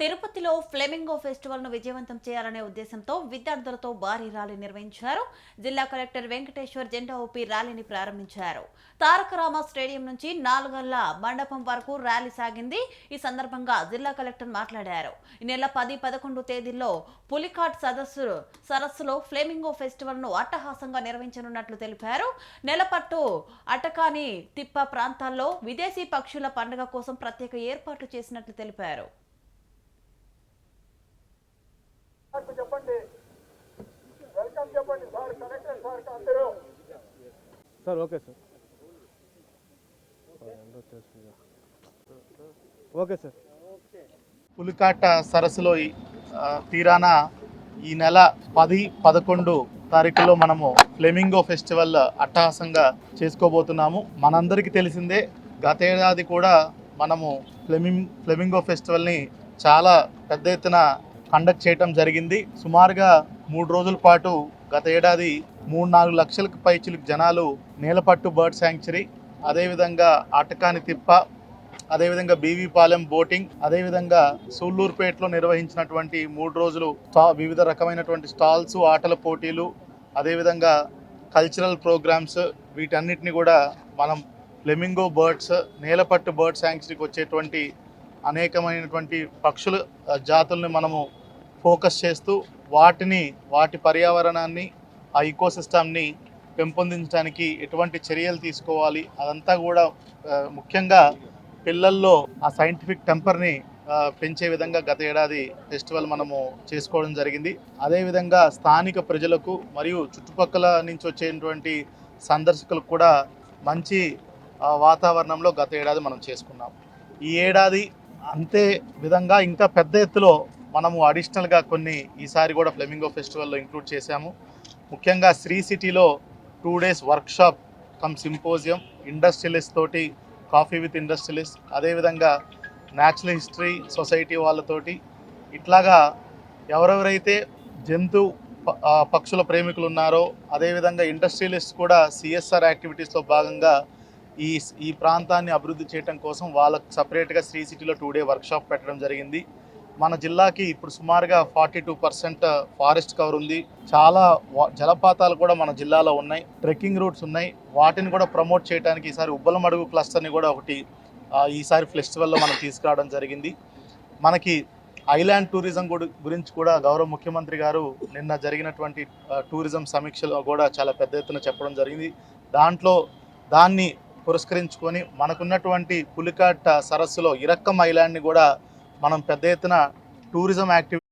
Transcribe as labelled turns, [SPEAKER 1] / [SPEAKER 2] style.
[SPEAKER 1] తిరుపతిలో ఫ్లెమింగో ఫెస్టివల్ను విజయవంతం చేయాలనే ఉద్దేశంతో విద్యార్థులతో భారీ ర్యాలీ నిర్వహించారు. జిల్లా కలెక్టర్ వెంకటేశ్వర్ జెండా ఊపి ర్యాలీని ప్రారంభించారు. తారకరామ స్టేడియం నుంచి నాలుగల్ల మండపం వరకు ర్యాలీ సాగింది. ఈ సందర్భంగా జిల్లా కలెక్టర్ మాట్లాడారు. ఈ నెల పది పదకొండు తేదీల్లో పులికాట్ సదస్సు సరస్సులో ఫ్లెమింగో ఫెస్టివల్ను అట్టహాసంగా నిర్వహించనున్నట్లు తెలిపారు. నెలపట్టు అటకాని తిప్ప ప్రాంతాల్లో విదేశీ పక్షుల పండుగ కోసం ప్రత్యేక ఏర్పాట్లు చేసినట్లు తెలిపారు
[SPEAKER 2] సార్కు చెప్పండి వెల్కమ్ చెప్పండి సార్ కలెక్టర్ సార్ అందరూ
[SPEAKER 3] sir okay sir. Okay sir.
[SPEAKER 4] Pulicat సరస్సులో తీరాన ఈ నెల పది పదకొండు తారీఖులో మనము ఫ్లెమింగో ఫెస్టివల్ అట్టహాసంగా చేసుకోబోతున్నాము. మనందరికీ తెలిసిందే గతేడాది కూడా మనము ఫ్లెమింగ్ ఫ్లెమింగో ఫెస్టివల్ని చాలా పెద్ద ఎత్తున కండక్ట్ చేయటం జరిగింది. సుమారుగా మూడు రోజుల పాటు గత ఏడాది మూడు నాలుగు లక్షలకు పైచులకు జనాలు నేలపట్టు బర్డ్ శాంక్చురీ అదేవిధంగా ఆటకాని తిప్ప అదేవిధంగా బీవీపాలెం బోటింగ్ అదేవిధంగా సూళ్ళూరుపేటలో నిర్వహించినటువంటి మూడు రోజులు స్టా వివిధ రకమైనటువంటి స్టాల్స్ ఆటల పోటీలు అదేవిధంగా కల్చరల్ ప్రోగ్రామ్స్ వీటన్నిటిని కూడా మనం ఫ్లెమింగో బర్డ్స్ నేలపట్టు బర్డ్ శాంక్చురీకి వచ్చేటువంటి అనేకమైనటువంటి పక్షుల జాతుల్ని మనము ఫోకస్ చేస్తూ వాటిని వాటి పర్యావరణాన్ని ఆ ఈకోసిస్టమ్ని పెంపొందించడానికి ఎటువంటి చర్యలు తీసుకోవాలి? అదంతా కూడా ముఖ్యంగా పిల్లల్లో ఆ సైంటిఫిక్ టెంపర్ని పెంచే విధంగా గత ఏడాది ఫెస్టివల్ మనము చేసుకోవడం జరిగింది. అదేవిధంగా స్థానిక ప్రజలకు మరియు చుట్టుపక్కల నుంచి వచ్చేటువంటి సందర్శకులకు కూడా మంచి వాతావరణంలో గత ఏడాది మనం చేసుకున్నాం. ఈ ఏడాది అంతే విధంగా ఇంకా పెద్ద ఎత్తులో మనము అడిషనల్గా కొన్ని ఈసారి కూడా ఫ్లెమింగో ఫెస్టివల్లో ఇంక్లూడ్ చేశాము. ముఖ్యంగా శ్రీ సిటీలో two days workshop cum symposium industrialist తోటి కాఫీ విత్ ఇండస్ట్రియలిస్ట్ అదేవిధంగా న్యాచురల్ హిస్టరీ సొసైటీ వాళ్ళతోటి. ఇట్లాగా ఎవరెవరైతే జంతు ప- పక్షుల ప్రేమికులు ఉన్నారో అదేవిధంగా ఇండస్ట్రియలిస్ట్ కూడా సిఎస్ఆర్ యాక్టివిటీస్లో భాగంగా ఈ ఈ ప్రాంతాన్ని అభివృద్ధి చేయడం కోసం వాళ్ళకు సపరేట్గా శ్రీ సిటీలో టూ డే వర్క్షాప్ పెట్టడం జరిగింది. మన జిల్లాకి ఇప్పుడు సుమారుగా forty two percent forest cover ఉంది. చాలా జలపాతాలు కూడా మన జిల్లాలో ఉన్నాయి. ట్రెక్కింగ్ రూట్స్ ఉన్నాయి. వాటిని కూడా ప్రమోట్ చేయడానికి ఈసారి ఉబ్బలమడుగు క్లస్టర్ని కూడా ఒకటి ఈసారి ఫెస్టివల్లో మనం తీసుకురావడం జరిగింది. మనకి ఐలాండ్ టూరిజం గుడి- గురించి కూడా గౌరవ ముఖ్యమంత్రి గారు నిన్న జరిగినటువంటి టూరిజం సమీక్షలో కూడా చాలా పెద్ద ఎత్తున చెప్పడం జరిగింది. దాంట్లో దాన్ని పురస్కరించుకొని మనకున్నటువంటి పులికాట్ సరస్సులో ఇరక్కం ఐలాండ్ని కూడా మనం పెద్ద ఎత్తున టూరిజం యాక్టివిటీ